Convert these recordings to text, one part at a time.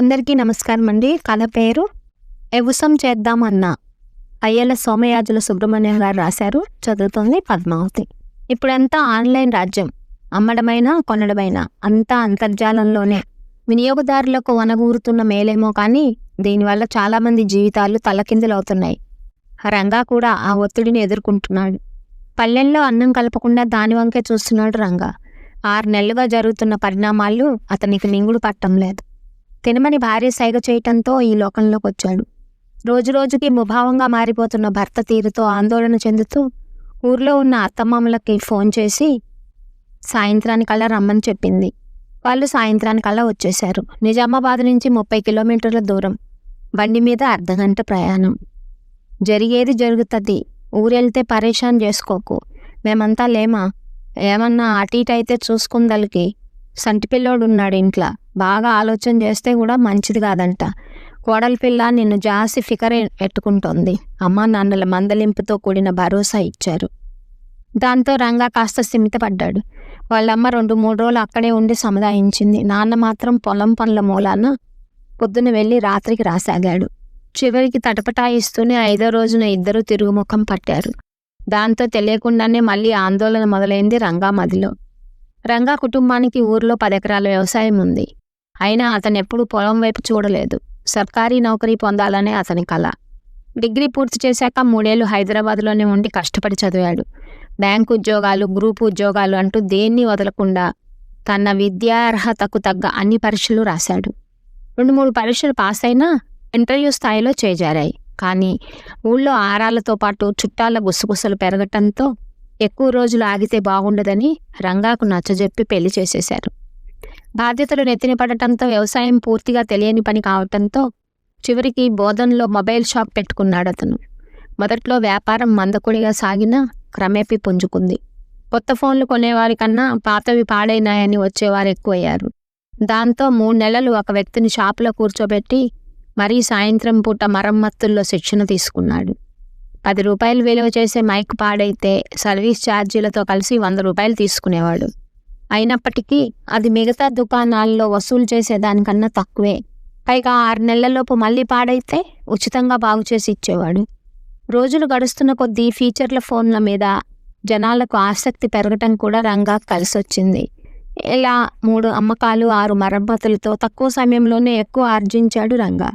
అందరికీ నమస్కారం అండి. కథ పేరు ఎవుసం చేద్దామన్న అయ్యల సోమయాజుల సుబ్రహ్మణ్యం గారు రాశారు. చదువుతుంది పద్మావతి. ఇప్పుడంతా ఆన్లైన్ రాజ్యం? అమ్మడమైనా కొనడమైనా? అంతా అంతర్జాలంలోనే. వినియోగదారులకు వనగూరుతున్న మేలేమో కానీ దీనివల్ల చాలామంది జీవితాలు తలకిందులవుతున్నాయి. రంగా కూడా ఆ ఒత్తిడిని ఎదుర్కొంటున్నాడు. పల్లెల్లో అన్నం కలపకుండా దాని వంకే చూస్తున్నాడు రంగా. ఆరు నెలలుగా జరుగుతున్న పరిణామాలు అతనికి మింగుడు పట్టం లేదు తినమని భార్య సైగ చేయటంతో ఈ లోకంలోకి వచ్చాడు రోజురోజుకి ముభావంగా మారిపోతున్న భర్త తీరుతో ఆందోళన చెందుతూ ఊర్లో ఉన్న అత్తమామలకి ఫోన్ చేసి సాయంత్రానికల్లా రమ్మని చెప్పింది. వాళ్ళు సాయంత్రానికల్లా వచ్చేశారు. నిజామాబాద్ నుంచి ముప్పై కిలోమీటర్ల దూరం. బండి మీద అర్ధగంట ప్రయాణం. జరిగేది జరుగుతుంది. ఊరెళ్తే పరేషాన్ చేసుకోకు. మేమంతా లేమా? ఏమన్నా అటు ఇటు అయితే చూసుకుందలికి. సంటి పిల్లోడు ఉన్నాడు ఇంట్లో. బాగా ఆలోచన చేస్తే కూడా మంచిది కాదంట. కోడలి పిల్ల నిన్ను జాసి ఫికర్ ఎట్టుకుంటోంది. అమ్మా నాన్నల మందలింపుతో కూడిన భరోసా ఇచ్చారు. దాంతో రంగా కాస్త స్థిమితపడ్డాడు వాళ్ళమ్మ రెండు మూడు రోజులు అక్కడే ఉండి సముదాయించింది. నాన్న మాత్రం పొలం పనుల మూలాన పొద్దున వెళ్ళి రాత్రికి రాసాగాడు. చివరికి తటపటాయిస్తూనే ఐదో రోజున ఇద్దరు తిరుగుముఖం పట్టారు. దాంతో తెలియకుండానే మళ్ళీ ఆందోళన మొదలైంది రంగామదిలో రంగా కుటుంబానికి ఊర్లో పదెకరాల వ్యవసాయం ఉంది. అయినా అతనెప్పుడు పొలం వైపు చూడలేదు. సర్కారీ నౌకరీ పొందాలనే అతని కళ డిగ్రీ పూర్తి చేశాక మూడేళ్ళు హైదరాబాద్లోనే ఉండి కష్టపడి చదివాడు. బ్యాంకు ఉద్యోగాలు గ్రూప్ ఉద్యోగాలు అంటూ దేన్ని వదలకుండా తన విద్యార్హతకు తగ్గ అన్ని పరీక్షలు రాశాడు. రెండు మూడు పరీక్షలు పాస్ అయినా ఇంటర్వ్యూ స్థాయిలో చేజారాయి. కానీ ఊళ్ళో ఆరాలతో పాటు చుట్టాల గుసగుసలు పెరగటంతో ఎక్కువ రోజులు ఆగితే బాగుండదని రంగాకు నచ్చజెప్పి పెళ్ళి చేసేశారు. బాధ్యతలు నెత్తిన పడటంతో వ్యవసాయం పూర్తిగా తెలియని పని కావటంతో చివరికి బోధనలో మొబైల్ షాప్ పెట్టుకున్నాడు అతను. మొదట్లో వ్యాపారం మందకొడిగా సాగినా క్రమేపీ పుంజుకుంది. కొత్త ఫోన్లు కొనేవారి కన్నా పాతవి పాడైనాయని వచ్చేవారు ఎక్కువయ్యారు. దాంతో మూడు నెలలు ఒక వ్యక్తిని షాపులో కూర్చోబెట్టి మరీ సాయంత్రం పూట మరమ్మత్తుల్లో శిక్షణ తీసుకున్నాడు. పది రూపాయలు విలువ చేసే మైక్ పాడైతే సర్వీస్ ఛార్జీలతో కలిసి వంద రూపాయలు తీసుకునేవాడు. అయినప్పటికీ అది మిగతా దుకాణాల్లో వసూలు చేసేదానికన్నా తక్కువే. పైగా ఆరు నెలలలోపు మళ్ళీ పాడైతే ఉచితంగా బాగు చేసి ఇచ్చేవాడు. రోజులు గడుస్తున్న కొద్దీ ఫీచర్ల ఫోన్ల మీద జనాలకు ఆసక్తి పెరగటం కూడా రంగా కలిసొచ్చింది. ఇలా మూడు అమ్మకాలు ఆరు మరమ్మతులతో తక్కువ సమయంలోనే ఎక్కువ ఆర్జించాడు రంగా.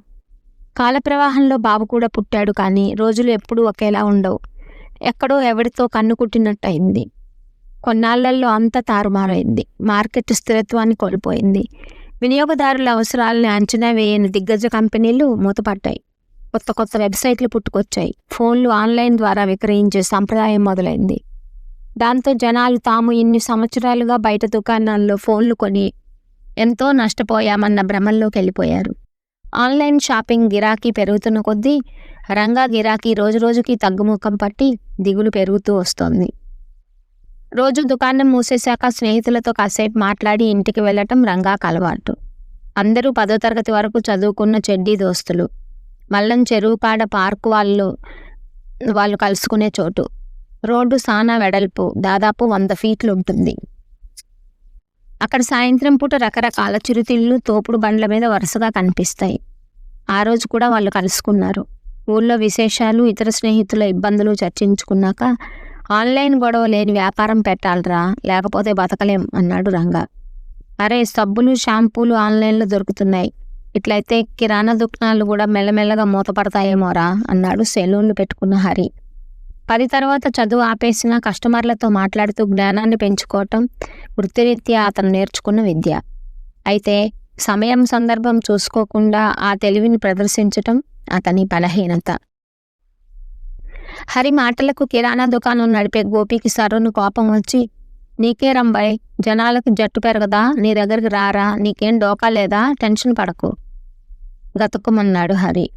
కాలప్రవాహంలో బాబు కూడా పుట్టాడు కానీ రోజులు ఎప్పుడూ ఒకేలా ఉండవు. ఎక్కడో ఎవరితో కన్ను కుట్టినట్టు అయింది కొన్నాళ్ళలో అంతా తారుమారైంది. మార్కెట్ స్థిరత్వాన్ని కోల్పోయింది. వినియోగదారుల అవసరాలను అంచనా వేయని దిగ్గజ కంపెనీలు మూతపడ్డాయి. కొత్త కొత్త వెబ్సైట్లు పుట్టుకొచ్చాయి. ఫోన్లు ఆన్లైన్ ద్వారా విక్రయించే సంప్రదాయం మొదలైంది. దాంతో జనాలు తాము ఇన్ని సంవత్సరాలుగా బయట దుకాణాల్లో ఫోన్లు కొని ఎంతో నష్టపోయామన్న భ్రమంలోకి వెళ్ళిపోయారు ఆన్లైన్ షాపింగ్ గిరాకీ పెరుగుతున్న కొద్దీ రంగా గిరాకీ రోజురోజుకి తగ్గుముఖం పట్టి దిగులు పెరుగుతూ వస్తోంది. రోజు దుకాణం మూసేశాక స్నేహితులతో కాసేపు మాట్లాడి ఇంటికి వెళ్ళటం రంగాకు అలవాటు. అందరూ పదో తరగతి వరకు చదువుకున్న చెడ్డీ దోస్తులు. మల్లం చెరువు కాడ పార్కు వాళ్ళు వాళ్ళు కలుసుకునే చోటు. రోడ్డు సానా వెడల్పు దాదాపు వంద ఫీట్లు ఉంటుంది. అక్కడ సాయంత్రం పూట రకరకాల చిరుతిళ్ళు తోపుడు బండ్ల మీద వరుసగా కనిపిస్తాయి. ఆ రోజు కూడా వాళ్ళు కలుసుకున్నారు. ఊళ్ళో విశేషాలు ఇతర స్నేహితుల ఇబ్బందులు చర్చించుకున్నాక ఆన్లైన్ గొడవ లేని వ్యాపారం పెట్టాలరా లేకపోతే బతకలేం అన్నాడు రంగా. అరే సబ్బులు షాంపూలు ఆన్లైన్లో దొరుకుతున్నాయి. ఇట్లయితే కిరాణా దుకాణాలు కూడా మెల్లమెల్లగా మూతపడతాయేమోరా అన్నాడు సెలూన్లు పెట్టుకున్న హరి. పది తర్వాత చదువు ఆపేసిన కస్టమర్లతో మాట్లాడుతూ జ్ఞానాన్ని పెంచుకోవటం వృత్తిరీత్యా అతను నేర్చుకున్న విద్య. అయితే సమయం సందర్భం చూసుకోకుండా ఆ తెలివిని ప్రదర్శించటం అతని బలహీనత. హరి మాటలకు కిరాణా దుకాణం నడిపే గోపికి సర్రును కోపం వచ్చి నీకే రంబాయ్ జనాలకు జట్టు పెరగదా? నీ దగ్గరికి రారా? నీకేం డోకా లేదా? టెన్షన్ పడకు. గతుకుమన్నాడు హరి.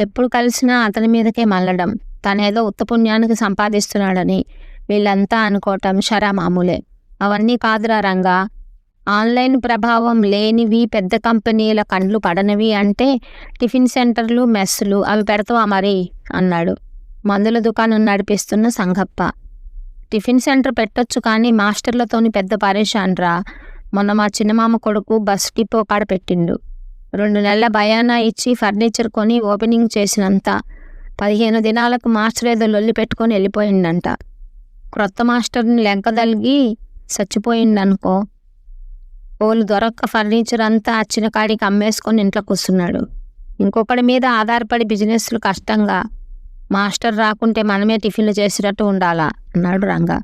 ఎప్పుడు కలిసినా అతని మీదకే మల్లడం తనేదో ఉత్తపుణ్యానికి సంపాదిస్తున్నాడని వీళ్ళంతా అనుకోవటం షరా మామూలే అవన్నీ కాదురా రంగా. ఆన్లైన్ ప్రభావం లేనివి పెద్ద కంపెనీల కండ్లు పడనివి అంటే టిఫిన్ సెంటర్లు మెస్సులు అవి పెడతావా మరి? అన్నాడు. మందుల దుకాణం నడిపిస్తున్న సంగప్ప. టిఫిన్ సెంటర్ పెట్టొచ్చు కానీ మాస్టర్లతోని పెద్ద పరేషాన్ రా మొన్న మా చిన్నమామ కొడుకు బస్ డిపో కాడ పెట్టిండు. రెండు నెలల భయానా ఇచ్చి ఫర్నిచర్ కొని ఓపెనింగ్ చేసినంత పదిహేను దినాలకు మాస్టర్ ఏదో లొల్లి పెట్టుకొని వెళ్ళిపోయిండంట. క్రొత్త మాస్టర్ని లెంకదలిగి చచ్చిపోయిండనుకో ఓళ్ళు దొరక్క ఫర్నిచర్ అంతా అచ్చిన కాడికి అమ్మేసుకొని ఇంట్లో కూర్చున్నాడు. ఇంకొకటి మీద ఆధారపడి బిజినెస్లు కష్టంగా మాస్టర్ రాకుంటే మనమే టిఫిన్లు చేసినట్టు ఉండాలా? అన్నాడు రంగా.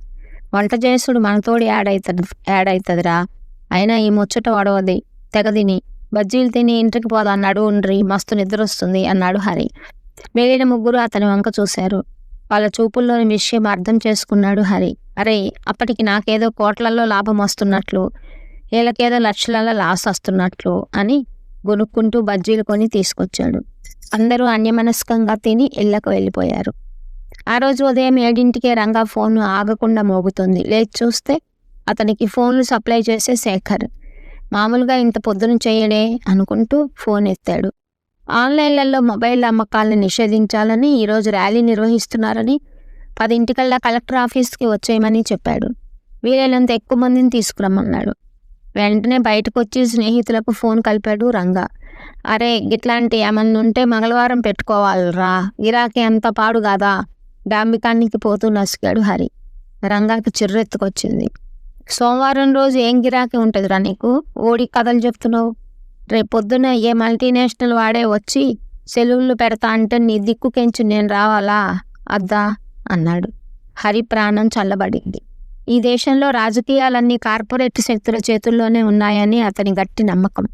వంట చేసుడు మనతోడు యాడ్ అవుతుంది యాడ్ అవుతుందిరా అయినా ఈ ముచ్చట వడవది. తెగదిని బజ్జీలు తిని ఇంటికి పోదా అన్నాడు ఉండ్రి మస్తు నిద్ర వస్తుంది అన్నాడు హరి. మిగిలిన ముగ్గురు అతని వంక చూశారు. వాళ్ళ చూపుల్లోని విషయం అర్థం చేసుకున్నాడు హరి. అరే అప్పటికి నాకేదో కోట్లలో లాభం వస్తున్నట్లు వీళ్ళకేదో లక్షలలో లాస్ వస్తున్నట్లు అని గొనుక్కుంటూ బజ్జీలు కొని తీసుకొచ్చాడు. అందరూ అన్యమనస్కంగా తిని ఇళ్ళకు వెళ్ళిపోయారు. ఆ రోజు ఉదయం ఏడింటికే రంగా ఫోన్ ఆగకుండా మోగుతుంది. లేచి చూస్తే అతనికి ఫోన్లు సప్లై చేసే శేఖర్ మామూలుగా ఇంత పొద్దున చేయడే అనుకుంటూ ఫోన్ ఎత్తాడు. ఆన్లైన్లలో మొబైల్ అమ్మకాలను నిషేధించాలని ఈరోజు ర్యాలీ నిర్వహిస్తున్నారని పదింటికల్లా కలెక్టర్ ఆఫీస్కి వచ్చేయమని చెప్పాడు. వీలైనంత ఎక్కువ మందిని తీసుకురమ్మన్నాడు. వెంటనే బయటకు వచ్చి స్నేహితులకు ఫోన్ కలిపాడు రంగా. అరే ఇట్లాంటి ఏమన్నా ఉంటే మంగళవారం పెట్టుకోవాలిరా. గిరాకీ అంత పాడు కాదా డాంబికానికి పోతూ నసిగాడు హరి. రంగాకి చిర్రెత్తుకొచ్చింది. సోమవారం రోజు ఏం గిరాకీ ఉంటుందిరా నీకు? ఓడి కథలు చెప్తున్నావు. రేపు ఏ మల్టీనేషనల్ వాడే వచ్చి సెలవులు పెడతా అంటే నీ దిక్కుకెంచి నేను రావాలా? అద్దా అన్నాడు. హరి ప్రాణం చల్లబడింది. ఈ దేశంలో రాజకీయాలన్నీ కార్పొరేట్ శక్తుల చేతుల్లోనే ఉన్నాయని అతని గట్టి నమ్మకం.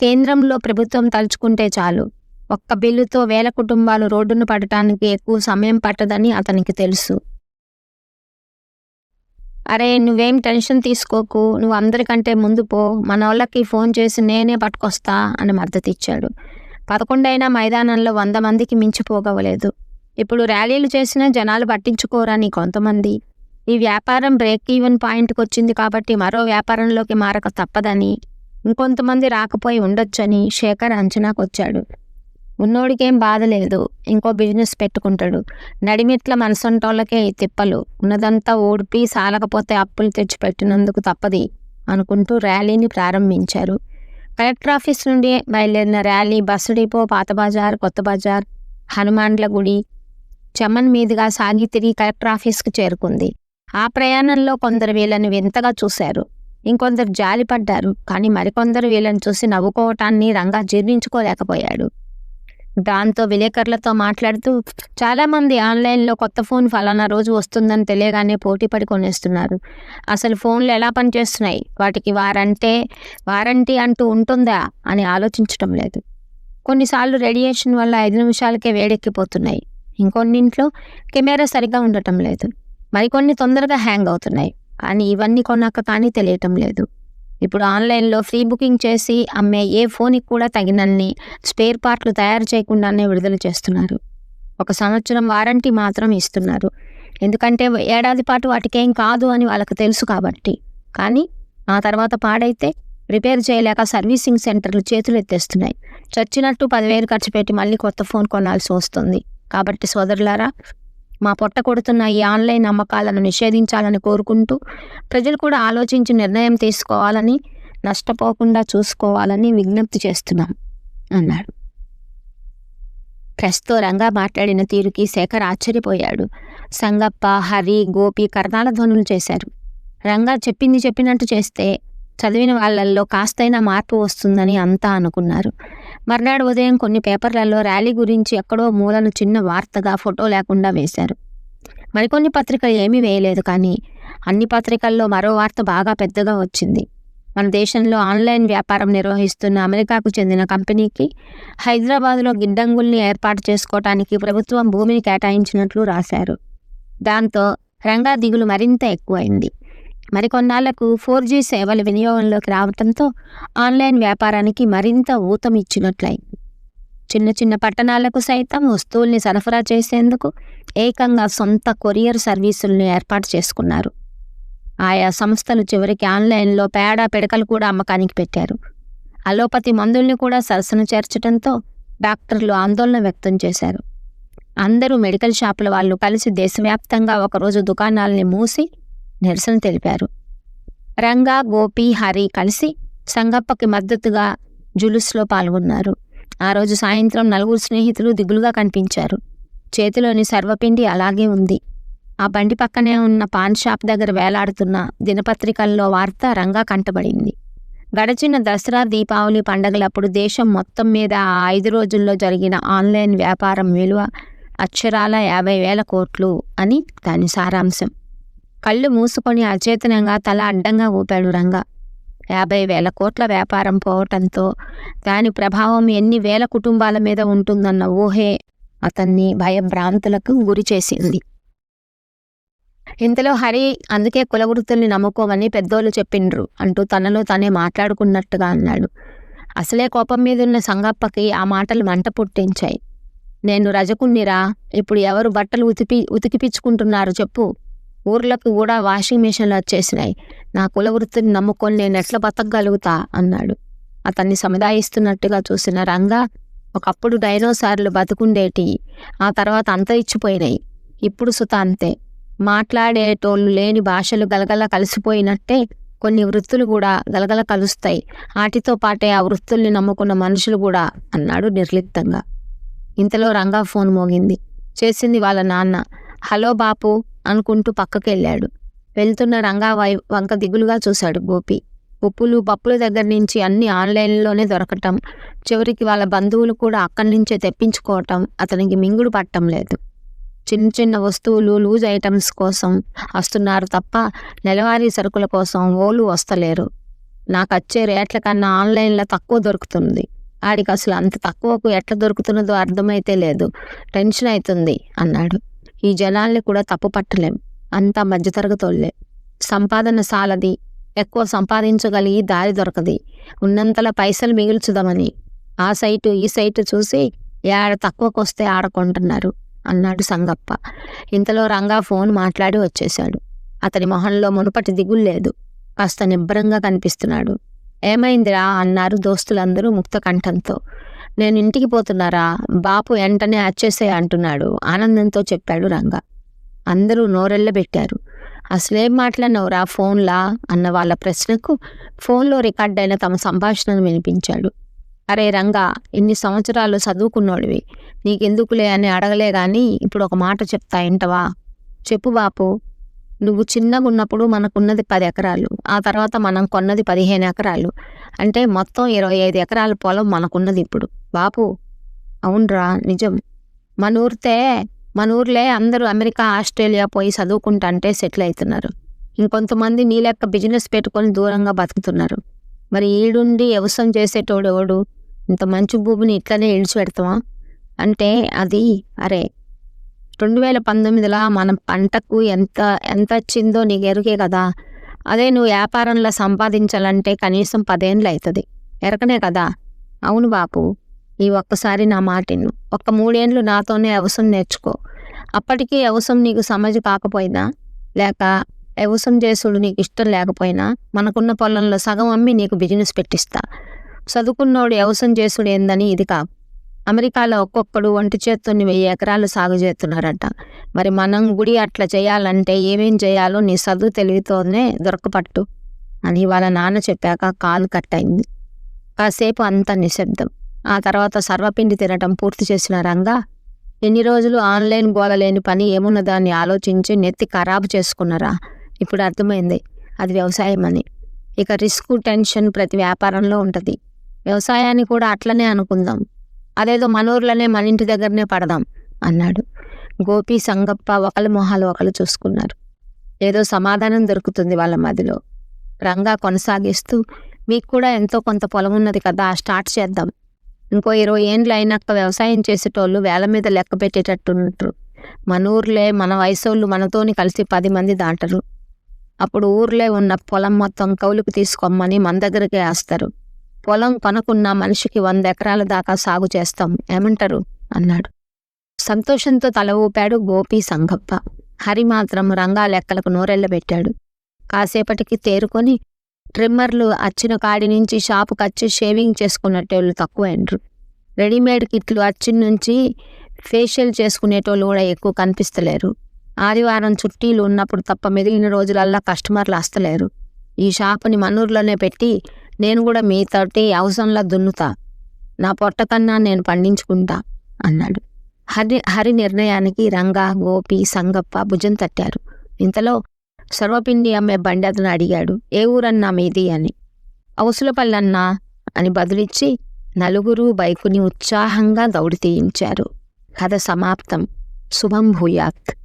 కేంద్రంలో ప్రభుత్వం తలుచుకుంటే చాలు. ఒక్క బిల్లుతో వేల కుటుంబాలు రోడ్డును పడటానికి ఎక్కువ సమయం పట్టదని అతనికి తెలుసు. అరే నువ్వేం టెన్షన్ తీసుకోకు. నువ్వు అందరికంటే ముందు పో. మన వాళ్ళకి ఫోన్ చేసి నేనే పట్టుకొస్తా అని మద్దతు ఇచ్చాడు పదకొండైనా మైదానంలో వంద మందికి మించిపోగవలేదు ఇప్పుడు ర్యాలీలు చేసినా జనాలు పట్టించుకోరని కొంతమంది? ఈ వ్యాపారం బ్రేక్ ఈవెన్ పాయింట్కి వచ్చింది కాబట్టి మరో వ్యాపారంలోకి మారక తప్పదని. ఇంకొంతమంది రాకపోయి ఉండొచ్చని శేఖర్ అంచనాకొచ్చాడు. ఉన్నోడికేం బాధ లేదు. ఇంకో బిజినెస్ పెట్టుకుంటాడు. నడిమిట్ల మనసంటోళ్ళకే ఈ తిప్పలు. ఉన్నదంతా ఓడిపి సాలకపోతే అప్పులు తెచ్చి పెట్టినందుకు తప్పది అనుకుంటూ ర్యాలీని ప్రారంభించారు. కలెక్టర్ ఆఫీస్ నుండి బయలుదేరిన ర్యాలీ బస్సు డిపో పాత బజార్ కొత్త బజార్ హనుమాన్ల గుడి చమన్ మీదుగా సాగి తిరిగి కలెక్టర్ ఆఫీస్కి చేరుకుంది. ఆ ప్రయాణంలో కొందరు వీళ్ళని వింతగా చూశారు. ఇంకొందరు జాలిపడ్డారు. కానీ మరికొందరు వీళ్ళని చూసి నవ్వుకోవటాన్ని రంగా జీర్ణించుకోలేకపోయాడు. దాంతో విలేకరులతో మాట్లాడుతూ చాలామంది ఆన్లైన్లో కొత్త ఫోన్ ఫలానా రోజు వస్తుందని తెలియగానే పోటీ పడి కొనేస్తున్నారు. అసలు ఫోన్లు ఎలా పనిచేస్తున్నాయి? వాటికి వారంటే వారంటీ అంటూ ఉంటుందా? అని ఆలోచించడం లేదు. కొన్నిసార్లు రేడియేషన్ వల్ల ఐదు నిమిషాలకే వేడెక్కిపోతున్నాయి. ఇంకొన్నింట్లో కెమెరా సరిగా ఉండటం లేదు. మరికొన్ని తొందరగా హ్యాంగ్ అవుతున్నాయి. కానీ ఇవన్నీ కొన్నాక కానీ తెలియటం లేదు. ఇప్పుడు ఆన్లైన్లో ఫ్రీ బుకింగ్ చేసి అమ్మే ఏ ఫోన్కి కూడా తగినన్ని స్పేర్ పార్ట్లు తయారు చేయకుండానే విడుదల చేస్తున్నారు. ఒక సంవత్సరం వారంటీ మాత్రం ఇస్తున్నారు. ఎందుకంటే ఏడాది పాటు వాటికేం కాదు అని వాళ్ళకి తెలుసు కాబట్టి. కానీ ఆ తర్వాత పాడైతే రిపేర్ చేయలేక సర్వీసింగ్ సెంటర్లు చేతులు ఎత్తేస్తున్నాయి. చచ్చినట్టు పదివేలు ఖర్చు పెట్టి మళ్ళీ కొత్త ఫోన్ కొనాల్సి వస్తుంది. కాబట్టి సోదరులారా మా పొట్ట కొడుతున్న ఈ ఆన్లైన్ అమ్మకాలను నిషేధించాలని కోరుకుంటూ ప్రజలు కూడా ఆలోచించి నిర్ణయం తీసుకోవాలని నష్టపోకుండా చూసుకోవాలని విజ్ఞప్తి చేస్తున్నాం అన్నాడు. ప్రెస్తో రంగా మాట్లాడిన తీరుకి శేఖర్ ఆశ్చర్యపోయాడు. సంగప్ప హరి గోపి కర్ణాల ధ్వనులు చేశారు. రంగా చెప్పింది చెప్పినట్టు చేస్తే చదివిన వాళ్ళల్లో కాస్తైనా మార్పు వస్తుందని అంతా అనుకున్నారు. మర్నాడు ఉదయం కొన్ని పేపర్లలో ర్యాలీ గురించి ఎక్కడో మూలను చిన్న వార్తగా ఫోటో లేకుండా వేశారు. మరికొన్ని పత్రికలు ఏమీ వేయలేదు కానీ అన్ని పత్రికల్లో మరో వార్త బాగా పెద్దగా వచ్చింది. మన దేశంలో ఆన్లైన్ వ్యాపారం నిర్వహిస్తున్న అమెరికాకు చెందిన కంపెనీకి హైదరాబాద్లో గిడ్డంగుల్ని ఏర్పాటు చేసుకోవటానికి ప్రభుత్వం భూమిని కేటాయించినట్లు రాశారు. దాంతో రంగా దిగులు మరింత ఎక్కువైంది. మరికొన్నాళ్ళకు ఫోర్ జీ సేవలు వినియోగంలోకి రావడంతో ఆన్లైన్ వ్యాపారానికి మరింత ఊతం ఇచ్చినట్లయింది చిన్న చిన్న పట్టణాలకు సైతం వస్తువుల్ని సరఫరా చేసేందుకు ఏకంగా సొంత కొరియర్ సర్వీసుల్ని ఏర్పాటు చేసుకున్నారు. ఆయా సంస్థలు చివరికి ఆన్లైన్లో పేడ పిడకలు కూడా అమ్మకానికి పెట్టారు. అలోపతి మందుల్ని కూడా సరసన చేర్చడంతో డాక్టర్లు ఆందోళన వ్యక్తం చేశారు. అందరూ మెడికల్ షాపుల వాళ్ళు కలిసి దేశవ్యాప్తంగా ఒకరోజు దుకాణాలని మూసి నిరసన తెలిపారు. రంగా గోపి హరి కలిసి సంగప్పకి మద్దతుగా జులుస్లో పాల్గొన్నారు. ఆ రోజు సాయంత్రం నలుగురు స్నేహితులు దిగులుగా కనిపించారు. చేతిలోని సర్వపిండి అలాగే ఉంది. ఆ బండి పక్కనే ఉన్న పాన్ షాప్ దగ్గర వేలాడుతున్న దినపత్రికల్లో వార్త రంగా కంటబడింది. గడచిన దసరా దీపావళి పండగలప్పుడు దేశం మొత్తం మీద ఆ ఐదు రోజుల్లో జరిగిన ఆన్లైన్ వ్యాపారం విలువ అక్షరాల యాభై వేల కోట్లు అని దాని సారాంశం. కళ్ళు మూసుకొని అచేతనంగా తల అడ్డంగా ఊపాడు రంగా. యాభై వేల కోట్ల వ్యాపారం పోవటంతో దాని ప్రభావం ఎన్ని వేల కుటుంబాల మీద ఉంటుందన్న ఊహే అతన్ని భయభ్రాంతులకు గురి చేసింది. ఇంతలో హరి అందుకే కులవృత్తుల్ని నమ్ముకోమని పెద్దోళ్ళు చెప్పిండ్రు అంటూ తనలో తానే మాట్లాడుకున్నట్టుగా అన్నాడు. అసలే కోపం మీద ఉన్న సంగప్పకి ఆ మాటలు మంట పుట్టించాయి. నేను రజకుణ్ణిరా ఇప్పుడు ఎవరు బట్టలు ఉతిపి ఉతికిపించుకుంటున్నారు చెప్పు. ఊర్లకు కూడా వాషింగ్ మిషన్లు వచ్చేసినాయి. నా కుల వృత్తిని నమ్ముకొని నేను ఎట్లా బతకగలుగుతా? అన్నాడు. అతన్ని సముదాయిస్తున్నట్టుగా చూసిన రంగా ఒకప్పుడు డైనోసార్లు బతుకుండేటి ఆ తర్వాత అంత ఇచ్చిపోయినాయి. ఇప్పుడు సుత అంతే. మాట్లాడేటోళ్ళు లేని భాషలు గలగల కలిసిపోయినట్టే కొన్ని వృత్తులు కూడా గలగల కలుస్తాయి. వాటితో పాటే ఆ వృత్తుల్ని నమ్ముకున్న మనుషులు కూడా అన్నాడు నిర్లిప్తంగా. ఇంతలో రంగా ఫోన్ మోగింది. చేసింది వాళ్ళ నాన్న. హలో బాపు అనుకుంటూ పక్కకెళ్ళాడు. వెళ్తున్న రంగా వై వంక దిగులుగా చూశాడు గోపి. ఉప్పులు పప్పుల దగ్గర నుంచి అన్ని ఆన్లైన్లోనే దొరకటం చివరికి వాళ్ళ బంధువులు కూడా అక్కడి నుంచే తెప్పించుకోవటం అతనికి మింగుడు పట్టం లేదు. చిన్న చిన్న వస్తువులు లూజ్ ఐటమ్స్ కోసం వస్తున్నారు తప్ప నెలవారీ సరుకుల కోసం ఓలు వస్తలేరు. నాకు వచ్చే రేట్ల కన్నా ఆన్లైన్లో తక్కువ దొరుకుతుంది. ఆడికి అసలు అంత తక్కువకు ఎట్లా దొరుకుతున్నదో అర్థమైతే లేదు. టెన్షన్ అవుతుంది అన్నాడు. ఈ జనాల్ని కూడా తప్పు పట్టలేం. అంతా మధ్యతరగతోళ్ళే సంపాదన సాలది. ఎక్కువ సంపాదించగలిగి దారి దొరకది. ఉన్నంతలా పైసలు మిగుల్చుదామని. ఆ సైటు ఈ సైటు చూసి ఏడ తక్కువకు వస్తే ఆడ కొంటున్నారు అన్నాడు సంగప్ప. ఇంతలో రంగా ఫోన్ మాట్లాడి వచ్చేశాడు. అతని మొహంలో మునుపటి దిగుల్లేదు కాస్త నిబ్బరంగా కనిపిస్తున్నాడు. ఏమైందిరా? అన్నారు దోస్తులందరూ ముక్త కంఠంతో. నేను ఇంటికి పోతున్నారా? బాపు వెంటనే వచ్చేసే అంటున్నాడు. ఆనందంతో చెప్పాడు రంగా. అందరూ నోరెళ్ళబెట్టారు. అసలేం మాట్లాడినవురా ఫోన్లా? అన్న వాళ్ళ ప్రశ్నకు ఫోన్లో రికార్డ్ అయిన తమ సంభాషణను వినిపించాడు. అరే రంగా ఇన్ని సంవత్సరాలు చదువుకున్నోడివి. నీకెందుకులే అని అడగలే గాని ఇప్పుడు ఒక మాట చెప్తా ఇంటవా చెప్పు బాపు. నువ్వు చిన్నగా ఉన్నప్పుడు మనకున్నది పది ఎకరాలు. ఆ తర్వాత మనం కొన్నది పదిహేను ఎకరాలు. అంటే మొత్తం ఇరవై ఐదు ఎకరాల పొలం మనకున్నది ఇప్పుడు. బాపు అవునరా నిజం. మన ఊరితే మన ఊర్లే అందరూ అమెరికా ఆస్ట్రేలియా పోయి చదువుకుంటా సెటిల్ అవుతున్నారు ఇంకొంతమంది నీ లెక్క బిజినెస్ పెట్టుకొని దూరంగా బతుకుతున్నారు. మరి ఈడుండి వ్యవసాయం చేసేటోడు ఎవడు? ఇంత మంచి భూమిని ఇట్లనే ఇడిచిపెడతామా అంటే అది అరే రెండు వేల పంతొమ్మిదిలో మన పంటకు ఎంత ఎంత వచ్చిందో నీకు ఎరుకే కదా. అదే నువ్వు వ్యాపారంలో సంపాదించాలంటే కనీసం పదేండ్లు అవుతుంది ఎరకనే కదా? అవును బాపు ఈ ఒక్కసారి నా మాటిను ఒక్క మూడేండ్లు నాతోనే అవసరం నేర్చుకో. అప్పటికీ అవసరం నీకు సమజ్ కాకపోయినా లేక వ్యవసాయం చేసుడు నీకు ఇష్టం లేకపోయినా మనకున్న పొలంలో సగం అమ్మి నీకు బిజినెస్ పెట్టిస్తా. చదువుకున్నోడు వ్యవసాయం చేసుడు ఏందని ఇది కాదు అమెరికాలో ఒక్కొక్కడు ఒంటి చేత్తోని వెయ్యి ఎకరాలు సాగు చేస్తున్నారట. మరి మనం గుడి అట్లా చేయాలంటే ఏమేం చేయాలో నీ చదువు తెలివితోనే దొరకపట్టు అని వాళ్ళ నాన్న చెప్పాక కాలు కట్ అయింది కాసేపు అంత నిశ్శబ్దం. ఆ తర్వాత సర్వపిండి తినటం పూర్తి చేసిన రంగా ఎన్ని రోజులు ఆన్లైన్ గోలలేని పని ఏమున్నదాన్ని ఆలోచించి నెత్తి ఖరాబు చేసుకున్నారా? ఇప్పుడు అర్థమైంది. అది వ్యవసాయం అని. ఇక రిస్క్ టెన్షన్ ప్రతి వ్యాపారంలో ఉంటుంది. వ్యవసాయాన్ని కూడా అట్లనే అనుకుందాం. అదేదో మనూర్లోనే మన ఇంటి దగ్గరనే పడదాం అన్నాడు. గోపి సంగప్ప ఒకళ్ళ మొహాలు ఒకళ్ళు చూసుకున్నారు. ఏదో సమాధానం దొరుకుతుంది వాళ్ళ మదిలో. రంగా కొనసాగిస్తూ మీకు కూడా ఎంతో కొంత పొలం ఉన్నది కదా స్టార్ట్ చేద్దాం. ఇంకో ఇరవై ఏండ్లు అయినాక వ్యవసాయం చేసేటోళ్ళు వేల మీద లెక్క పెట్టేటట్టున్నట్టు మన ఊర్లే మన వయసోళ్ళు మనతోని కలిసి పది మంది దాటరు. అప్పుడు ఊర్లే ఉన్న పొలం మొత్తం కౌలుకు తీసుకోమని మన దగ్గరకే వేస్తారు. పొలం కొనకున్న మనిషికి వంద ఎకరాల దాకా సాగు చేస్తాం. ఏమంటారు? అన్నాడు. సంతోషంతో తల ఊపాడు గోపి సంగప్ప. హరి మాత్రం రంగా లెక్కలకు నోరెళ్ళబెట్టాడు. కాసేపటికి తేరుకొని ట్రిమ్మర్లు అచ్చిన కాడి నుంచి షాపుకి వచ్చి షేవింగ్ చేసుకునేటోళ్ళు తక్కువైనరు రెడీమేడ్ కిట్లు అచ్చిన నుంచి ఫేషియల్ చేసుకునేటోళ్ళు కూడా ఎక్కువ కనిపిస్తలేరు. ఆదివారం చుట్టీలు ఉన్నప్పుడు తప్ప మిగిలిన రోజులల్లా కస్టమర్లు వస్తలేరు ఈ షాపుని మనూర్లోనే పెట్టి నేను కూడా మీతోటి అవసరంలా దున్నుతా. నా పొట్ట కన్నా నేను పండించుకుంటా అన్నాడు. హరి హరి నిర్ణయానికి రంగా గోపి సంగప్ప భుజం తట్టారు. ఇంతలో సర్వపిండి అమ్మే బండి అతను అడిగాడు. ఏ ఊరన్నా మీది అని. అవసులపల్లన్నా అని బదులిచ్చి నలుగురు బైకుని ఉత్సాహంగా దౌడి తీయించారు. కథ సమాప్తం. శుభం భూయాత్.